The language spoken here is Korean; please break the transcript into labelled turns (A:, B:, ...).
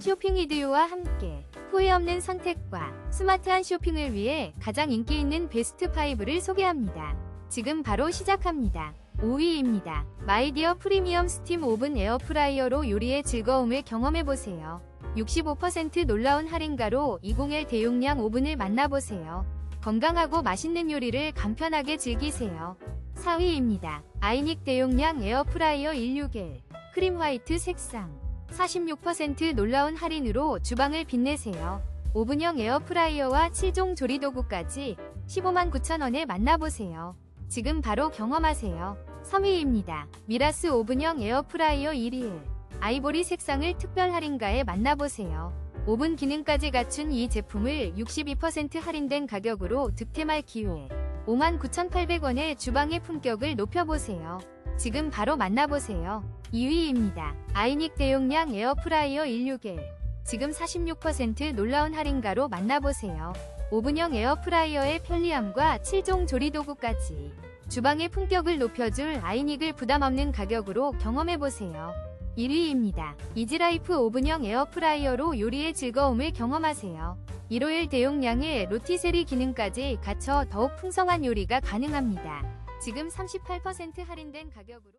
A: 쇼핑 이디오와 함께 후회 없는 선택과 스마트한 쇼핑을 위해 가장 인기 있는 베스트 5를 소개합니다. 지금 바로 시작합니다. 5위입니다. 마이디어 프리미엄 스팀 오븐 에어프라이어로 요리의 즐거움을 경험해보세요. 65% 놀라운 할인가로 20L 대용량 오븐을 만나보세요. 건강하고 맛있는 요리를 간편하게 즐기세요. 4위입니다. 아이닉 대용량 에어프라이어 16L 크림 화이트 색상 46% 놀라운 할인으로 주방을 빛내세요. 오븐형 에어프라이어와 7종 조리도구까지 15만 9천원에 만나보세요. 지금 바로 경험하세요. 3위입니다. 미라스 오븐형 에어프라이어 1일 아이보리 색상을 특별 할인가에 만나보세요. 오븐 기능까지 갖춘 이 제품을 62% 할인된 가격으로 득템할 기회. 59,800원의 주방의 품격을 높여보세요. 지금 바로 만나보세요. 2위입니다. 아이닉 대용량 에어프라이어 16L. 지금 46% 놀라운 할인가로 만나보세요. 오븐형 에어프라이어의 편리함과 7종 조리도구까지 주방의 품격을 높여줄 아이닉을 부담없는 가격으로 경험해보세요. 1위입니다. 이지라이프 오븐형 에어프라이어로 요리의 즐거움을 경험하세요. 1호일 대용량의 로티세리 기능까지 갖춰 더욱 풍성한 요리가 가능합니다. 지금 38% 할인된 가격으로